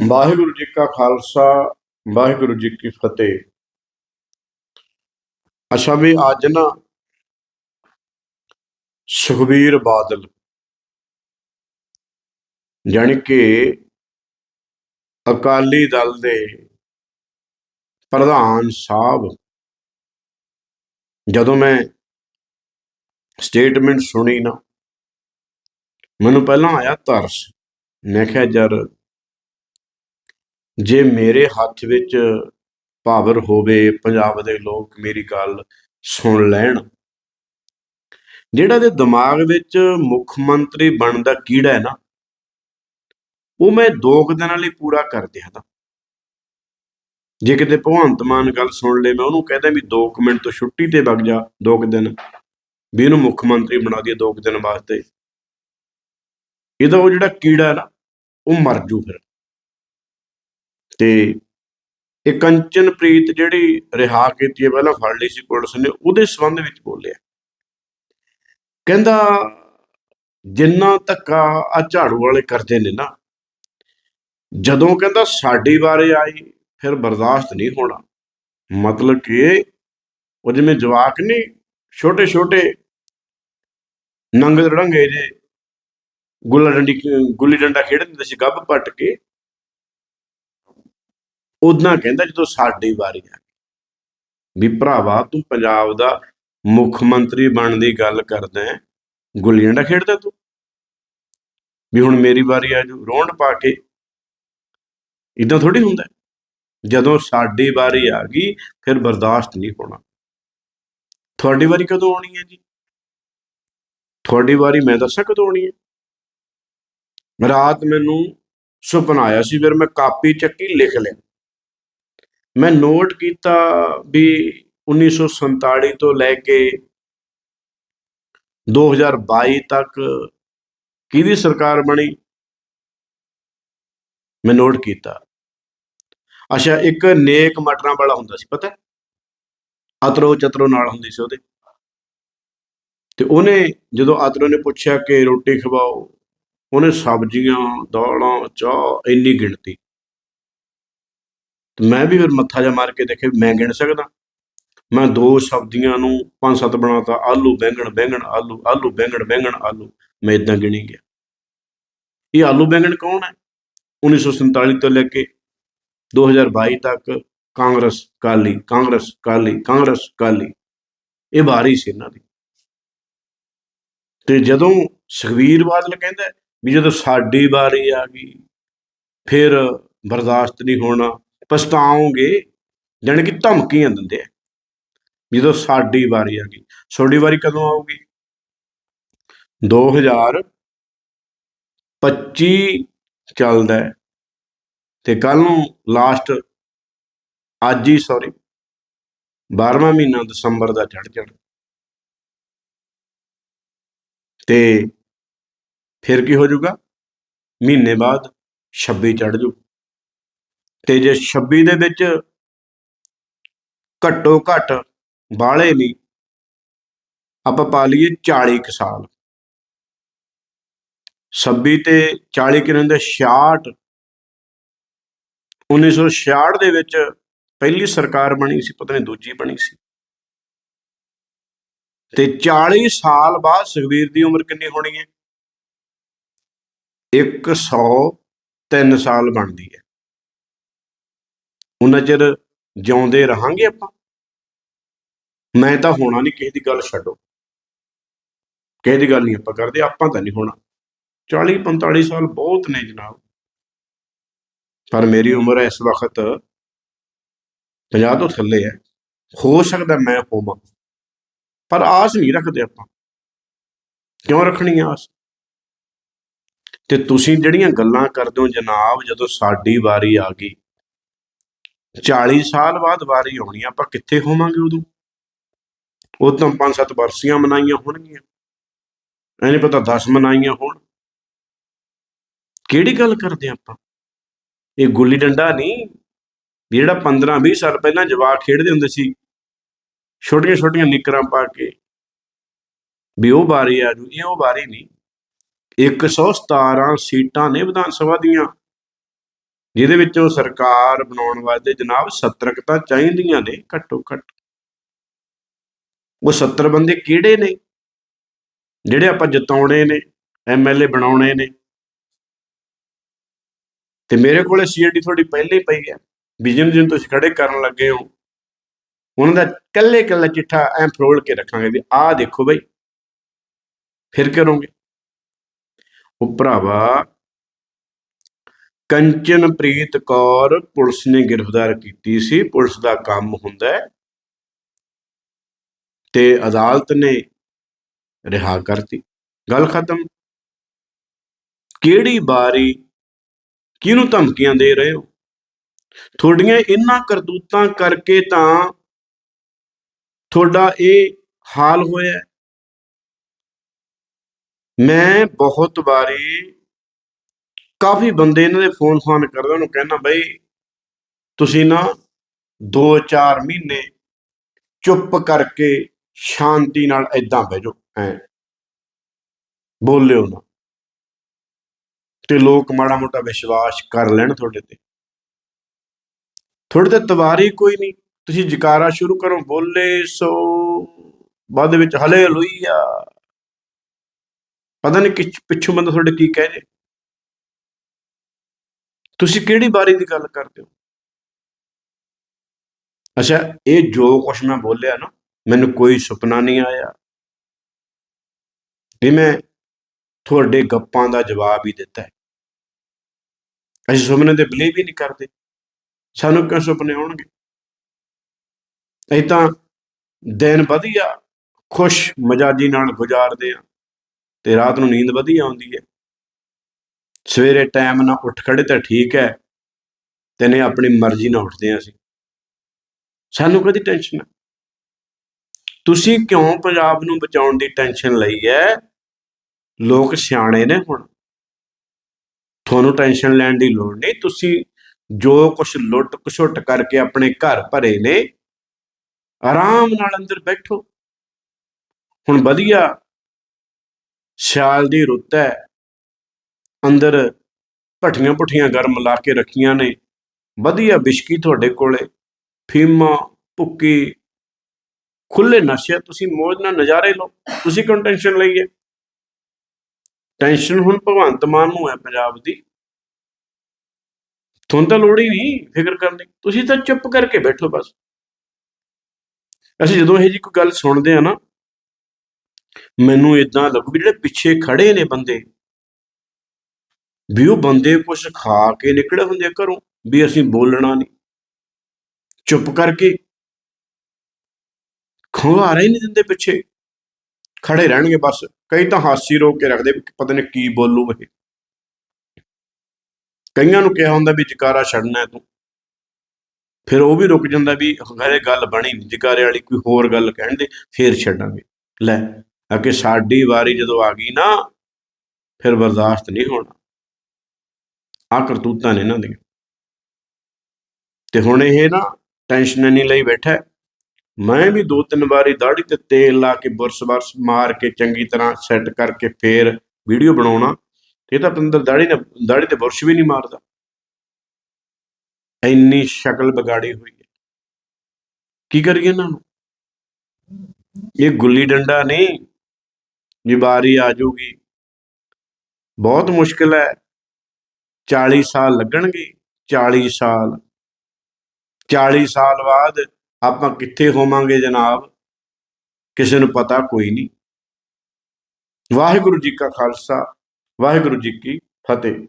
ਵਾਹਿਗੁਰੂ ਜੀ ਕਾ ਖਾਲਸਾ, ਵਾਹਿਗੁਰੂ ਜੀ ਕੀ ਫਤਿਹ। ਅੱਛਾ ਵੀ ਅੱਜ ਨਾ ਸੁਖਬੀਰ ਬਾਦਲ, ਜਾਣੀ ਕਿ ਅਕਾਲੀ ਦਲ ਦੇ ਪ੍ਰਧਾਨ ਸਾਹਿਬ, ਜਦੋਂ ਮੈਂ ਸਟੇਟਮੈਂਟ ਸੁਣੀ ਨਾ, ਮੈਨੂੰ ਪਹਿਲਾਂ ਆਇਆ ਤਰਸ। ਮੈਂ ਕਿਹਾ, ਯਾਰ ਜੇ ਮੇਰੇ ਹੱਥ ਵਿੱਚ ਪਾਵਰ ਹੋਵੇ, ਪੰਜਾਬ ਦੇ ਲੋਕ ਮੇਰੀ ਗੱਲ ਸੁਣ ਲੈਣ। ਜਿਹੜਾ ਦੇ ਦਿਮਾਗ ਵਿੱਚ ਮੁੱਖ ਮੰਤਰੀ ਬਣਨ ਦਾ ਕੀੜਾ ਹੈ ਨਾ, ਉਹ ਮੈਂ ਦੋ ਕੁ ਦਿਨਾਂ ਲਈ ਪੂਰਾ ਕਰ ਦਿਆਂ ਤਾਂ। ਜੇ ਕਿਤੇ ਭਗਵੰਤ ਮਾਨ ਗੱਲ ਸੁਣ ਲੇ, ਮੈਂ ਉਹਨੂੰ ਕਹਿੰਦਾ ਵੀ 2 ਮਿੰਟ ਤੋਂ ਛੁੱਟੀ ਤੇ ਵਗ ਜਾ, ਦੋ ਕੁ ਦਿਨ। ਵੀ ਇਹਨੂੰ ਮੁੱਖ ਮੰਤਰੀ ਬਣਾ ਦਈਏ ਦੋ ਕੁ ਦਿਨ ਵਾਸਤੇ। ਇਹਦਾ ਉਹ ਜਿਹੜਾ ਕੀੜਾ ਹੈ ਨਾ, ਉਹ ਮਰ ਜੂ ਫਿਰ। ਤੇ ਇਹ ਕੰਚਨਪ੍ਰੀਤ ਜਿਹੜੀ ਰਿਹਾ ਕੀਤੀ ਹੈ, ਪਹਿਲਾਂ ਫੜ ਲਈ ਸੀ ਪੁਲਿਸ ਨੇ, ਉਹਦੇ ਸੰਬੰਧ ਵਿੱਚ ਬੋਲਿਆ। ਕਹਿੰਦਾ, ਜਿੰਨਾ ਧੱਕਾ ਆ ਝਾੜੂ ਵਾਲੇ ਕਰਦੇ ਨੇ ਨਾ, ਜਦੋਂ ਕਹਿੰਦਾ ਸਾਡੀ ਬਾਰੇ ਆਈ, ਫਿਰ ਬਰਦਾਸ਼ਤ ਨਹੀਂ ਹੋਣਾ। ਮਤਲਬ ਕਿ ਉਹ ਜਿਵੇਂ ਜਵਾਕ ਨਹੀਂ ਛੋਟੇ ਛੋਟੇ ਨੰਗ ਰੜੰਗੇ ਜੇ ਗੁੱਲਾ ਡੰਡੀ, ਗੁੱਲੀ ਡੰਡਾ ਖੇਡਦੇ ਹੁੰਦੇ ਸੀ ਗੱਭ ਪੱਟ ਕੇ ਉਦਾਂ ਕਹਿੰਦਾ ਜਦੋਂ ਸਾਡੀ ਵਾਰੀ ਆ ਗਈ। ਵੀ ਭਰਾਵਾ, ਤੂੰ ਪੰਜਾਬ ਦਾ ਮੁੱਖ ਮੰਤਰੀ ਬਣਨ ਦੀ ਗੱਲ ਕਰਦਾ ਹੈ ਗੁੱਲੀ ਡੰਡਾ ਖੇਡਦਾ ਤੂੰ? ਵੀ ਹੁਣ ਮੇਰੀ ਵਾਰੀ ਆ ਜੂ ਰੋਣ ਪਾ ਕੇ। ਇਦਾਂ ਥੋੜੀ ਹੁੰਦਾ ਜਦੋਂ ਸਾਡੀ ਵਾਰੀ ਆ ਗਈ, ਫਿਰ ਬਰਦਾਸ਼ਤ ਨਹੀਂ ਹੋਣਾ। ਤੁਹਾਡੀ ਵਾਰੀ ਕਦੋਂ ਆਉਣੀ ਹੈ ਜੀ? ਤੁਹਾਡੀ ਵਾਰੀ ਮੈਂ ਦੱਸਾਂ ਕਦੋਂ ਆਉਣੀ ਹੈ? ਰਾਤ ਮੈਨੂੰ ਸੁਪਨਾ ਆਇਆ ਸੀ, ਫਿਰ ਮੈਂ ਕਾਪੀ ਚੱਕੀ ਲਿਖ ਲਿਆ। ਮੈਂ ਨੋਟ ਕੀਤਾ ਵੀ 1947 ਤੋਂ ਲੈ ਕੇ 2022 ਤੱਕ ਕਿਹਦੀ ਸਰਕਾਰ ਬਣੀ? ਮੈਂ ਨੋਟ ਕੀਤਾ। ਅੱਛਾ, ਇੱਕ ਨੇਕ ਮਟਰਾਂ ਵਾਲਾ ਹੁੰਦਾ ਸੀ, ਪਤਾ ਅਤਰੋ ਚਤਰੋ ਨਾਲ ਹੁੰਦੀ ਸੀ ਉਹਦੇ। ਤੇ ਉਹਨੇ ਜਦੋਂ ਅਤਰੋ ਨੇ ਪੁੱਛਿਆ ਕਿ ਰੋਟੀ ਖਵਾਓ, ਉਹਨੇ ਸਬਜ਼ੀਆਂ, ਦਾਲਾਂ, ਚਾਹ ਇੰਨੀ ਗਿਣਤੀ। ਤੇ ਮੈਂ ਵੀ ਫਿਰ ਮੱਥਾ ਜਾ ਮਾਰ ਕੇ ਦੇਖੇ ਮੈਂ ਗਿਣ ਸਕਦਾ। ਮੈਂ ਦੋ ਸਬਜ਼ੀਆਂ ਨੂੰ ਪੰਜ ਸੱਤ ਬਣਾਤਾ, ਆਲੂ ਬੈਂਗਣ ਬੈਂਗਣ, ਆਲੂ ਆਲੂ ਬੈਂਗਣ ਬੈਂਗਣ, ਆਲੂ। ਮੈਂ ਇਦਾਂ ਗਿਣੀ ਗਿਆ। ਇਹ ਆਲੂ ਬੈਂਗਣ ਕੌਣ ਹੈ? 1947 ਤੋਂ ਲੈ ਕੇ 2022 ਤੱਕ ਕਾਂਗਰਸ, ਕਾਲੀ ਕਾਂਗਰਸ ਕਾਲੀ ਕਾਂਗਰਸ, ਕਾਲੀ। ਇਹ ਵਾਰੀ ਸੀ ਇਹਨਾਂ ਦੀ। ਤੇ ਜਦੋਂ ਸੁਖਵੀਰ ਬਾਦਲ ਕਹਿੰਦਾ ਵੀ ਜਦੋਂ ਸਾਡੀ ਵਾਰੀ ਆ ਗਈ, ਫਿਰ ਬਰਦਾਸ਼ਤ ਨਹੀਂ ਹੋਣਾ ਪਛਤਾਓਗੇ, ਜਾਣੀ ਕਿ ਧਮਕੀਆਂ ਦਿੰਦੇ ਆ। ਜਦੋਂ ਸਾਡੀ ਵਾਰੀ ਆ ਗਈ, ਤੁਹਾਡੀ ਵਾਰੀ ਕਦੋਂ ਆਊਗੀ? 2025 ਚੱਲਦਾ ਹੈ ਤੇ ਕੱਲ ਨੂੰ ਲਾਸਟ ਅੱਜ ਹੀ ਸੌਰੀ 12ਵਾਂ ਮਹੀਨਾ ਦਸੰਬਰ ਦਾ ਚੜ ਚੜ ਤੇ ਫਿਰ ਕੀ ਹੋ ਜਾਊਗਾ? ਮਹੀਨੇ ਬਾਅਦ 26 ਚੜ ਜੂ ਤੇ ਜੇ 26 ਦੇ ਵਿੱਚ ਘੱਟੋ ਘੱਟ ਬਾਲੇ ਨਹੀਂ ਆਪਾਂ ਪਾ ਲਈਏ 40 ਕੁ ਸਾਲ। 26 ਤੇ 40 ਕਿੰਨੇ ਹੁੰਦੇ 66 1966 ਦੇ ਵਿੱਚ ਪਹਿਲੀ ਸਰਕਾਰ ਬਣੀ ਸੀ, ਪਤਾ ਨਹੀਂ ਦੂਜੀ ਬਣੀ ਸੀ। ਤੇ 40 ਸਾਲ ਬਾਅਦ ਸੁਖਵੀਰ ਦੀ ਉਮਰ ਕਿੰਨੀ ਹੋਣੀ ਹੈ? 103 ਸਾਲ ਬਣਦੀ ਹੈ। ਉਹਨਾਂ ਚਿਰ ਜਿਉਂਦੇ ਰਹਾਂਗੇ ਆਪਾਂ? ਮੈਂ ਤਾਂ ਹੋਣਾ ਨਹੀਂ, ਕਿਸੇ ਦੀ ਗੱਲ ਛੱਡੋ। ਕਿਸੇ ਦੀ ਗੱਲ ਨਹੀਂ ਆਪਾਂ ਕਰਦੇ, ਆਪਾਂ ਤਾਂ ਨਹੀਂ ਹੋਣਾ। 40 45 ਸਾਲ ਬਹੁਤ ਨੇ ਜਨਾਬ। ਪਰ ਮੇਰੀ ਉਮਰ ਇਸ ਵਕਤ 50 ਤੋਂ ਥੱਲੇ ਹੈ। ਹੋ ਸਕਦਾ ਮੈਂ ਹੋਵਾਂ। ਪਰ ਆਸ ਨਹੀਂ ਰੱਖਦੇ ਆਪਾਂ। ਕਿਉਂ ਰੱਖਣੀ ਆਸ? ਤੇ ਤੁਸੀਂ ਜਿਹੜੀਆਂ ਗੱਲਾਂ ਕਰਦੇ ਹੋ ਜਨਾਬ, ਜਦੋਂ ਸਾਡੀ ਵਾਰੀ ਆ ਗਈ 40 ਸਾਲ ਬਾਅਦ ਵਾਰੀ ਆਉਣੀ ਆਪਾਂ ਕਿੱਥੇ ਹੋਵਾਂਗੇ ਉਦੋਂ? ਉਹ ਤਾਂ ਪੰਜ ਸੱਤ ਵਰਸੀਆਂ ਮਨਾਈਆਂ ਹੋਣਗੀਆਂ। ਐ ਨਹੀਂ ਪਤਾ 10 ਮਨਾਈਆਂ ਹੋਣ। ਕਿਹੜੀ ਗੱਲ ਕਰਦੇ ਆਪਾਂ? ਇਹ ਗੁੱਲੀ ਡੰਡਾ ਨਹੀਂ ਜਿਹੜਾ 15 20 ਸਾਲ ਪਹਿਲਾਂ ਜਵਾਕ ਖੇਡਦੇ ਹੁੰਦੇ ਸੀ, ਛੋਟੀਆਂ ਛੋਟੀਆਂ ਨਿਕਰਾਂ ਪਾ ਕੇ, ਵੀ ਉਹ ਵਾਰੀ ਆ ਜੂ, ਇਹ ਉਹ ਵਾਰੀ ਨਹੀਂ। 117 ਸੀਟਾਂ ਨੇ ਵਿਧਾਨ ਸਭਾ ਦੀਆਂ। ਜਿਹਦੇ ਵਿੱਚੋਂ ਸਰਕਾਰ ਬਣਾਉਣ ਵਾਸਤੇ ਜਨਾਬ 70 ਚਾਹੀਦੀਆਂ ਨੇ ਘੱਟੋ ਘੱਟ ਉਹ 70 ਬੰਦੇ ਕਿਹੜੇ ਨੇ? ਜਿਹੜੇ ਆਪਾਂ ਜਿਤਾਉਣੇ ਨੇ ਐਮਐਲਏ ਬਣਾਉਣੇ ਨੇ। ਤੇ ਮੇਰੇ ਕੋਲੇ ਸੀਆਰਡੀ ਤੁਹਾਡੀ ਪਹਿਲੇ ਹੀ ਪਈ ਹੈ। ਵਿਜਨ ਜਿਨ ਤੁਸੀਂ ਖੜੇ ਕਰਨ ਲੱਗੇ ਹੋ। ਉਹਨਾਂ ਦਾ ਕੱਲੇ ਕੱਲੇ ਚਿੱਠਾ ਐਂ ਫਰੋਲ ਕੇ ਰੱਖਾਂਗੇ ਵੀ ਆਹ ਦੇਖੋ ਬਈ, ਫਿਰ ਕਰੋਗੇ। ਉਹ ਭਰਾਵਾ ਕੰਚਨਪ੍ਰੀਤ ਕੌਰ ਪੁਲਿਸ ਨੇ ਗ੍ਰਿਫਤਾਰ ਕੀਤੀ ਸੀ। ਪੁਲਿਸ ਦਾ ਕੰਮ ਹੁੰਦਾ ਹੈ ਤੇ ਅਦਾਲਤ ਨੇ ਰਿਹਾ ਕਰਤੀ। ਗੱਲ ਖਤਮ। ਕਿਹੜੀ ਬਾਰੀ ਕਿਹਨੂੰ ਧਮਕੀਆਂ ਦੇ ਰਹੇ ਹੋ? ਤੁਹਾਡੀਆਂ ਇਹਨਾਂ ਕਰਤੂਤਾਂ ਕਰਕੇ ਤਾਂ ਤੁਹਾਡਾ ਇਹ ਹਾਲ ਹੋਇਆ ਮੈਂ ਬਹੁਤ ਵਾਰੀ ਕਾਫੀ ਬੰਦੇ ਇਹਨਾਂ ਦੇ ਫੋਨ ਫਾਨ ਕਰਦੇ, ਉਹਨੂੰ ਕਹਿੰਦਾ ਬਈ ਤੁਸੀਂ ਨਾ 2-4 ਮਹੀਨੇ ਚੁੱਪ ਕਰਕੇ ਸ਼ਾਂਤੀ ਨਾਲ ਐਦਾਂ ਬਹਿ ਜਾਓ, ਐ। ਬੋਲਿਓ ਨਾ। ਤੇ ਲੋਕ ਮਾੜਾ ਮੋਟਾ ਵਿਸ਼ਵਾਸ ਕਰ ਲੈਣ ਤੁਹਾਡੇ ਤੇ। ਤੁਹਾਡੇ ਤੇ ਤਵਾਰੀ ਕੋਈ ਨਹੀਂ। ਤੁਸੀਂ ਜਕਾਰਾ ਸ਼ੁਰੂ ਕਰੋ, ਬੋਲੇ ਸੋ। ਬਾਅਦ ਵਿੱਚ ਹਲੇ ਹਲੇਲੂਇਆ। ਪਤਾ ਨਹੀਂ ਕਿ ਪਿੱਛੋਂ ਬੰਦਾ ਤੁਹਾਡੇ ਕੀ ਕਹਿ ਜੇ। ਤੁਸੀਂ ਕਿਹੜੀ ਬਾਰੀ ਦੀ ਗੱਲ ਕਰਦੇ ਹੋ? ਅੱਛਾ, ਇਹ ਜੋ ਕੁਛ ਮੈਂ ਬੋਲਿਆ ਨਾ, ਮੈਨੂੰ ਕੋਈ ਸੁਪਨਾ ਨਹੀਂ ਆਇਆ। ਇਹ ਮੈਂ ਤੁਹਾਡੇ ਗੱਪਾਂ ਦਾ ਜਵਾਬ ਹੀ ਦਿੱਤਾ ਹੈ। ਅਸੀਂ ਸੁਪਨੇ ਤੇ ਬਲੀਵ ਹੀ ਨਹੀਂ ਕਰਦੇ। ਸਾਨੂੰ ਕਿਉਂ ਸੁਪਨੇ ਆਉਣਗੇ? ਅਸੀਂ ਤਾਂ ਦਿਨ ਵਧੀਆ, ਖੁਸ਼ ਮਜਾਜੀ ਨਾਲ ਗੁਜ਼ਾਰਦੇ ਆ ਤੇ ਰਾਤ ਨੂੰ ਨੀਂਦ ਵਧੀਆ ਆਉਂਦੀ ਹੈ। ਸਵੇਰੇ ਟਾਈਮ ਨਾਲ ਉੱਠ ਖੜੇ ਤਾਂ ਠੀਕ ਹੈ, ਤੇ ਨੇ ਆਪਣੀ ਮਰਜ਼ੀ ਨਾਲ ਉੱਠਦੇ ਆ ਅਸੀਂ। ਸਾਨੂੰ ਕਦੀ ਟੈਨਸ਼ਨ ਤੁਸੀਂ ਕਿਉਂ ਪੰਜਾਬ ਨੂੰ ਬਚਾਉਣ ਦੀ ਟੈਨਸ਼ਨ ਲਈ ਹੈ? ਲੋਕ ਸਿਆਣੇ ਨੇ ਹੁਣ। ਤੁਹਾਨੂੰ ਟੈਨਸ਼ਨ ਲੈਣ ਦੀ ਲੋੜ ਨਹੀਂ। ਤੁਸੀਂ ਜੋ ਕੁਝ ਲੁੱਟ ਕਸੁੱਟ ਕਰਕੇ ਆਪਣੇ ਘਰ ਭਰੇ ਨੇ, ਆਰਾਮ ਨਾਲ ਅੰਦਰ ਬੈਠੋ। ਹੁਣ ਵਧੀਆ, ਸਿਆਲ ਦੀ ਰੁੱਤ ਹੈ। ਅੰਦਰ ਭੱਠੀਆਂ ਪੁਠੀਆਂ ਗਰਮ ਲਾ ਕੇ ਰੱਖੀਆਂ ਨੇ। ਵਧੀਆ ਬਿਸ਼ਕੀ ਤੁਹਾਡੇ ਕੋਲੇ। ਫੀਮਾ, ਭੁੱਕੀ। ਖੁੱਲੇ ਨਸ਼ੇ ਤੁਸੀਂ ਮੌਜ ਨਾਲ ਨਜ਼ਾਰੇ ਲਓ। ਤੁਸੀਂ ਕਿਉਂ ਟੈਨਸ਼ਨ ਲਈ ਟੈਨਸ਼ਨ ਹੁਣ ਭਗਵੰਤ ਮਾਨ ਨੂੰ ਹੈ ਪੰਜਾਬ ਦੀ। ਤੁਹਾਨੂੰ ਤਾਂ ਲੋੜ ਹੀ ਨਹੀਂ ਫਿਕਰ ਕਰਨ ਦੀ। ਤੁਸੀਂ ਤਾਂ ਚੁੱਪ ਕਰਕੇ ਬੈਠੋ ਬਸ। ਅਸੀਂ ਜਦੋਂ ਇਹ ਜੀ ਕੋਈ ਗੱਲ ਸੁਣਦੇ ਆ ਨਾ, ਮੈਨੂੰ ਇਦਾਂ ਲੱਗੂ ਵੀ ਜਿਹੜੇ ਪਿੱਛੇ ਖੜੇ ਨੇ ਬੰਦੇ ਵੀ ਉਹ ਬੰਦੇ ਕੁਝ ਖਾ ਕੇ ਨਿਕਲੇ ਹੁੰਦੇ ਘਰੋਂ, ਵੀ ਅਸੀਂ ਬੋਲਣਾ ਨਹੀਂ। ਚੁੱਪ ਕਰਕੇ ਖੁਆਰਾ ਹੀ ਨਹੀਂ ਦਿੰਦੇ ਪਿੱਛੇ। ਖੜੇ ਰਹਿਣਗੇ ਬਸ। ਕਈ ਤਾਂ ਹਾਸੀ ਰੋਕ ਕੇ ਰੱਖਦੇ ਵੀ ਪਤਾ ਨਹੀਂ ਕੀ ਬੋਲੂ ਇਹ। ਕਈਆਂ ਨੂੰ ਕਿਹਾ ਹੁੰਦਾ ਵੀ ਜਕਾਰਾ ਛੱਡਣਾ ਤੂੰ। ਫਿਰ ਉਹ ਵੀ ਰੁਕ ਜਾਂਦਾ ਵੀ ਹਰੇ ਗੱਲ ਬਣੀ ਜਕਾਰੇ ਵਾਲੀ ਕੋਈ ਹੋਰ ਗੱਲ ਕਹਿਣ ਦੇ, ਫੇਰ ਛੱਡਾਂਗੇ। ਲੈ ਅਕੇ ਸਾਡੀ ਵਾਰੀ ਜਦੋਂ ਆ ਗਈ ਨਾ, ਫਿਰ ਬਰਦਾਸ਼ਤ ਨਹੀਂ ਹੋਣਾ। ਆ ਕਰਤੂਤਾਂ ਨੇ ਇਹਨਾਂ ਦੀਆਂ। ਤੇ ਹੁਣ ਇਹ ਨਾ ਟੈਨਸ਼ਨ ਨਹੀਂ ਲਈ ਬੈਠਾ ਮੈਂ ਵੀ ਦੋ ਤਿੰਨ ਵਾਰੀ ਦਾੜੀ ਤੇ ਤੇਲ ਲਾ ਕੇ ਬੁਰਸ ਬਰਸ ਮਾਰ ਕੇ ਚੰਗੀ ਤਰ੍ਹਾਂ ਸੈੱਟ ਕਰਕੇ ਫੇਰ ਵੀਡੀਓ ਬਣਾਉਣਾ, ਇਹ ਤਾਂ ਅੰਦਰ ਦਾੜੀ ਨੇ ਦਾੜੀ ਤੇ ਬੁਰਸ਼ ਵੀ ਨਹੀਂ ਮਾਰਦਾ। ਇੰਨੀ ਸ਼ਕਲ ਵਿਗਾੜੀ ਹੋਈ ਹੈ। ਕੀ ਕਰੀਏ ਇਹਨਾਂ ਨੂੰ? ਇਹ ਗੁੱਲੀ ਡੰਡਾ ਨਹੀਂ ਜੇ ਵਾਰੀ ਆ ਜਾਊਗੀ। ਬਹੁਤ ਮੁਸ਼ਕਿਲ ਹੈ। 40 ਸਾਲ ਲੱਗਣਗੇ 40 ਸਾਲ। 40 ਸਾਲ ਬਾਅਦ ਆਪਾਂ ਕਿੱਥੇ ਹੋਵਾਂਗੇ ਜਨਾਬ? ਕਿਸੇ ਨੂੰ ਪਤਾ ਕੋਈ ਨਹੀਂ। ਵਾਹਿਗੁਰੂ ਜੀ ਕਾ ਖਾਲਸਾ, ਵਾਹਿਗੁਰੂ ਜੀ ਕੀ ਫਤਿਹ।